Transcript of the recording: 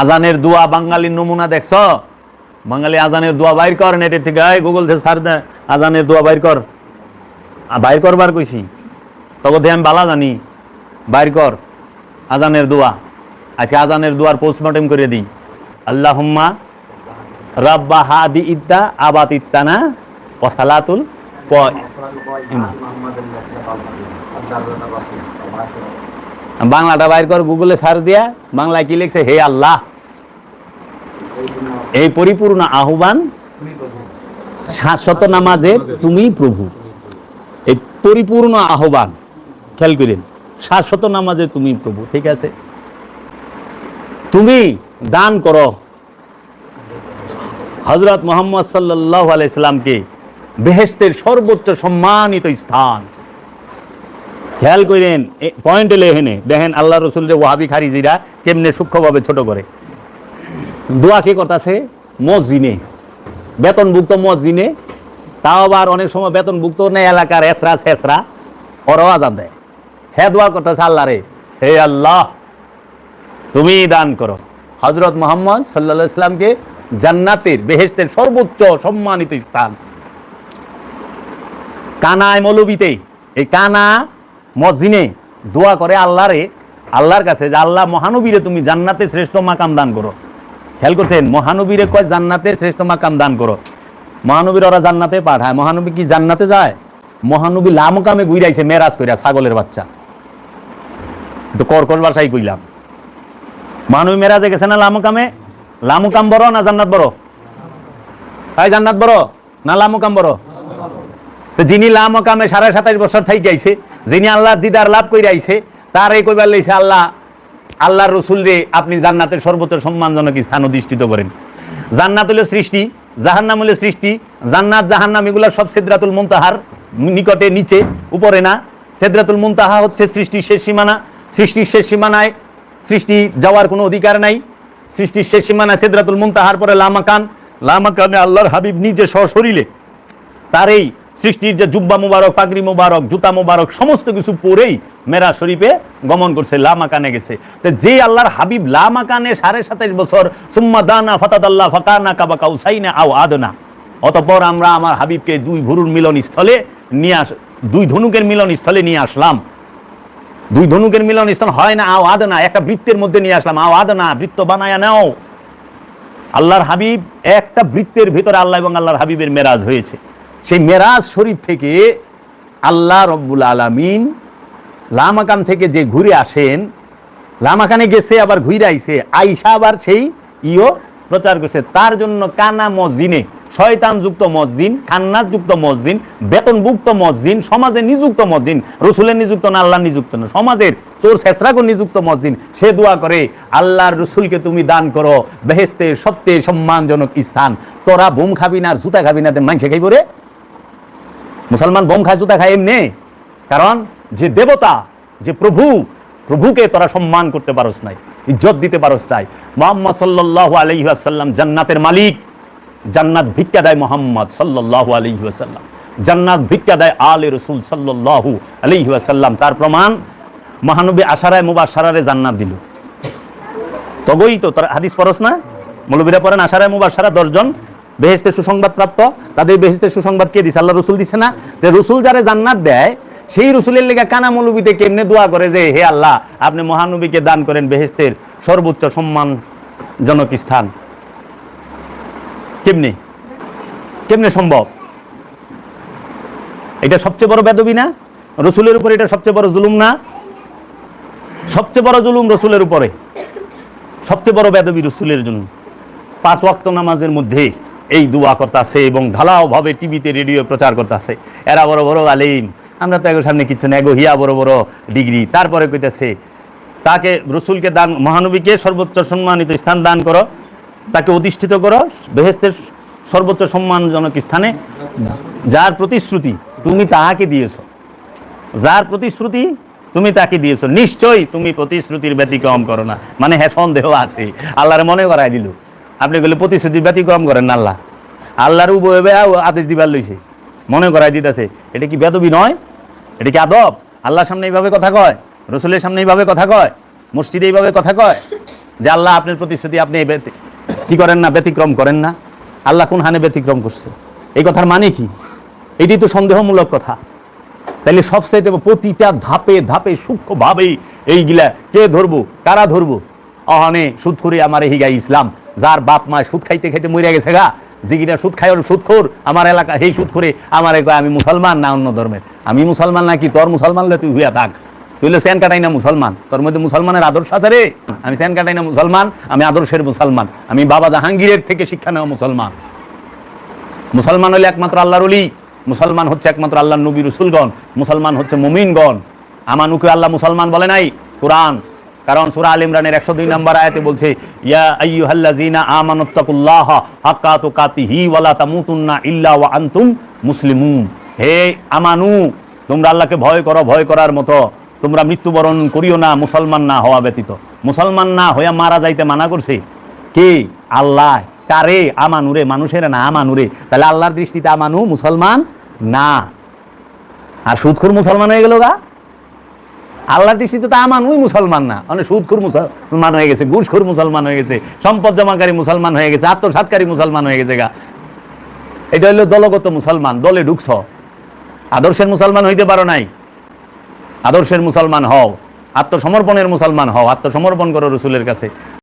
আজানের দোয়া বাঙালির নমুনা দেখছ? বাঙালি আজানের দোয়া বাইর কর নেটের থেকে। এই গুগল থেকে সার দে, আজানের দোয়া বাইর কর। বাইর করবার কইছি। তবে আমি বালা জানি। বাইর কর আজানের দোয়া। আজকে আজানের দোয়ার পোস্টমর্টম করে দিই। আল্লাহ হুম্মা রাব্বা হাদি ইদ্দা আবাত ইত্তানা ওসালাতুল প বাংলাটা বাইর কর গুগলে সার্চ দিয়া, বাংলায় কি লিখছে? হে আল্লাহ। এই পরিপূর্ণ আহ্বান শাশ্বত নামাজে তুমি প্রভু। এই পরিপূর্ণ আহ্বান, খেয়াল করেন শাশ্বত নামাজে তুমি প্রভু, ঠিক আছে? তুমি দান করো। হজরত মোহাম্মদ সাল্লাহ আলাইসাল্লামকে বেহেস্তের সর্বোচ্চ সম্মানিত স্থান। খেয়াল করেন পয়েন্টে লেহেনে দেখেন আল্লাহ রসুলের ওয়াহাবি খারিজিরা কেমনে সূক্ষ্মভাবে ছোট করে। দোয়া কে করতেছে? মসজিনে বেতনভুক্ত মসজিনে তাও আবার অনেক সময় বেতনভুক্ত নেই এলাকার এসরা শেষরা ওরাও আজান দেয়। হ্যাঁ দোয়া করতেছে আল্লাহ রে হে আল্লাহ, তুমি দান করো। হজরত মোহাম্মদ সাল্লা ইসলামকে জান্নাতের বেহেস্তের সর্বোচ্চ সম্মানিত স্থান। কানায় মৌলবিতে এই কানা মসজিনে দোয়া করে আল্লাহরে, আল্লাহর কাছে যে আল্লাহ মহানবীরে তুমি জান্নাতে শ্রেষ্ঠ মাকাম দান করো। খেয়াল করছেন? মহানবীরে কয় জান্নাতে শ্রেষ্ঠ মাকাম দান করো। মহানবীর ওরা জান্নাতে পাঠায়। মহানবী কি জান্নাতে যায়? মহানবী লামকামে গুইরাইছে, মেরাজ কইরা, ছাগলের বাচ্চা। তো কর্কশ বাসাই কইলাম। মহানবী মেরাজে গেছে না লামকামে? লামকাম বড় না জান্নাত বড়? তাই জান্নাত বড় না লামকাম বড়? তো যিনি লামকামে সাড়ে সাতাশ বছর থাই গাইছে যিনি আল্লাহর দিদার লাভ করে আইছে, তার এই কইবার লইছে, আল্লাহ, আল্লাহর রসুল রে আপনি জান্নাতের সর্বোচ্চ সম্মানজনক স্থান অধিষ্ঠিত করেন। জান্নাত হলো সৃষ্টি, জাহান্নাম হলো সৃষ্টি, জান্নাত, জাহান্নাম এগুলো সব সিদ্রাতুল মুনতাহার নিকটে, নিচে, উপরে না। সিদ্রাতুল মুনতাহা হচ্ছে সৃষ্টির শেষ সীমানা। সৃষ্টির শেষ সীমানায় সৃষ্টি যাওয়ার কোনো অধিকার নাই। সৃষ্টির শেষ সীমানায় সিদ্রাতুল মুনতাহার পরে লামাকান। লামাকানে আল্লাহর হাবিব নিজে সশরীরে তার এই সৃষ্টির যে জুব্বা মুবারক, পাগড়ি মুবারক, জুতা মুবারক, সমস্ত কিছু পরেই মেরা শরীফে গমন করছে লামাকানে গেছে। তো যে আল্লাহর হাবিব লামাকানে সাড়ে সাতাশ বছর, সুম্মা দানা ফতাদ আল্লাহ ফকানা কাবা কাউসাইনা আও আদনা। অতপর আমরা আমার হাবিবকে দুই ভুরুর মিলন স্থলে নিয়ে আস, দুই ধনুকের মিলন স্থলে নিয়ে আসলাম। দুই ধনুকের মিলন স্থল হয় না আও আদনা, একটা বৃত্তের মধ্যে নিয়ে আসলাম, আও আদনা, বৃত্ত বানায়া নাও। আল্লাহর হাবিব একটা বৃত্তের ভিতরে আল্লাহ এবং আল্লাহর হাবিবের মেরাজ হয়েছে। সেই মেরাজ শরীফ থেকে আল্লাহ রব্বুল আলামিন লামাকান থেকে যে ঘুরে আসেন, লামাকানে গেছে, আবার ঘুরে আইছে, আইসা আবার সেই ইও প্রচার করছে। তার জন্য কানা মসজিনে শয়তানযুক্ত মসজিদ খান্নাতযুক্ত মসজিদ, বেতনভুক্ত মসজিদ, সমাজে নিযুক্ত মসজিদ, রসুলের নিযুক্ত না আল্লাহ নিযুক্ত না, সমাজের চোর শেষরাগো নিযুক্ত মসজিদ, সে দোয়া করে, আল্লাহর রসুলকে তুমি দান করো, বেহেস্তে সবচেয়ে সম্মানজনক স্থান। তোরা বোম খাবি না আর জুতা খাবি না মাংসে খাইব রে। মুসলমান বোম খায়, জুতা খায়, এমনি। কারণ যে দেবতা, যে প্রভু, প্রভুকে তোরা সম্মান করতে পারস নাই, ইজ্জত দিতে পারস নাই। মোহাম্মদ সাল্লাহ আলহি আসাল্লাম জান্নাতের মালিক। জান্নাত ভিক্ষা দেয় মোহাম্মদ সাল্লাহ আলহি আসাল্লাম জান্নাত ভিক্ষা দেয় আলে রসুল সাল্লাহু আলহি আসাল্লাম তার প্রমাণ, মহানবী আশারায় মুবাসারারে জান্নাত দিল। তগই তো, তোরা হাদিস পরস না? মৌলবীরা পড়েন আশারায় মুবাসারা দশজন। বেহেস্তের সুসংবাদ প্রাপ্ত? তাদের বেহেস্তের সুসংবাদ কে দিছে? আল্লাহ রসুল দিছে না? যে রসুল যারা জান্নাত দেয়, সেই রসুলের লেগে কানা মৌলবীতে কেমনে দোয়া করে যে, হে আল্লাহ, আপনি মহানবীকে দান করেন বেহেস্তের সর্বোচ্চ সম্মানজনক স্থান। কেমনে? কেমনে সম্ভব? এটা সবচেয়ে বড় বেদবি না? রসুলের উপরে এটা সবচেয়ে বড় জুলুম না? সবচেয়ে বড় জুলুম রসুলের উপরে। সবচেয়ে বড় বেদবি রসুলের জন্য। পাঁচ ওয়াক্ত নামাজের মধ্যে এই দোয়া করতেছে এবং ঢালাওভাবে টিভিতে রেডিও প্রচার করতেছে। এরা বড় বড় আলিম। আমরা তো সামনে কিচ্ছু না হিয়া বড় বড় ডিগ্রি। তারপরে কইতেছে, তাকে রসুলকে দান, মহানবীকে সর্বোচ্চ সম্মানিত স্থান দান করো, তাকে অধিষ্ঠিত করো, বেহেস্তের সর্বোচ্চ সম্মানজনক স্থানে। যার প্রতিশ্রুতি তুমি তাহাকে দিয়েছ, যার প্রতিশ্রুতি তুমি তাকে দিয়েছ, নিশ্চয়ই তুমি প্রতিশ্রুতির ব্যতিক্রম করো না। মানে হ্যাঁ সন্দেহ আছে। আল্লাহর মনে করাই দিল। আপনি বলে প্রতিশ্রুতির ব্যতিক্রম করেন না আল্লাহ। আল্লাহর উবয়ে আদেশ দিবার লইছে। মনে করাই দিতেছে, এটা কি বেদবি নয়? এটা কি আদব? আল্লাহর সামনে এইভাবে কথা কয়? রসুলের সামনে এইভাবে কথা কয়? মসজিদে এইভাবে কথা কয়? যে আল্লাহ আপনার প্রতিশ্রুতি আপনি কি করেন না, ব্যতিক্রম করেন না? আল্লাহ কোন হানে ব্যতিক্রম করছে? এই কথার মানে কি? এটি তো সন্দেহমূলক কথা। তাহলে সবচাইতে প্রতিটা ধাপে ধাপে সূক্ষ্মভাবেই এইগুলা কে ধরবো, কারা ধরবো? অহনে সুদ করে আমার এই হিগা ইসলাম। যার বাপ মা সুদ খাইতে খাইতে মরে গেছে গা জিগিরা সুদ খাই ওর সুদখোর। আমার এলাকা, সেই সুদ করে আমার আমি মুসলমান না অন্য ধর্মের? আমি মুসলমান নাকি? তোর মুসলমান তুই হুইয়া থাক। তুই হলে স্যান কাটাই না মুসলমান। তোর মধ্যে মুসলমানের আদর্শ আছে রে? আমি স্যান কাটাই না মুসলমান, আমি আদর্শের মুসলমান। আমি বাবা জাহাঙ্গীরের থেকে শিক্ষা নেওয়া মুসলমান। মুসলমান হলে একমাত্র আল্লাহর অলি মুসলমান হচ্ছে একমাত্র আল্লাহ নবী রসুলগণ। মুসলমান হচ্ছে মুমিনগণ। আমানুকে আল্লাহ মুসলমান বলে নাই, কোরআন। কারণ সুরা আল ইমরানের একশো দুই নম্বর আয়াতে বলছে, ইয়া ওয়ালা হে আমানু, তোমরা আল্লাহকে ভয় করো, ভয় করার মতো। তোমরা মৃত্যুবরণ করিও না, মুসলমান না হওয়া ব্যতীত। মুসলমান না হইয়া মারা যাইতে মানা করছে? কে? আল্লাহ। কারে? আমানুরে, মানুষের না আমানুরে। তাহলে আল্লাহর দৃষ্টিতে আমানু মুসলমান না। আর সুদখুর মুসলমান হয়ে গেল গা? আল্লাহর দৃষ্টিতে তো আমান, ওই মুসলমান না। মানে সুদখুর মুসলমান হয়ে গেছে, ঘুষখুর মুসলমান হয়ে গেছে, সম্পদ জমাকারী মুসলমান হয়ে গেছে, আত্মসাতকারী মুসলমান হয়ে গেছে গা। এটা হইল দলগত মুসলমান, দলে ঢুকছ। আদর্শের মুসলমান হইতে পারো নাই। আদর্শের মুসলমান হও, আত্মসমর্পণের মুসলমান হও, আত্মসমর্পণ করো রসুলের কাছে।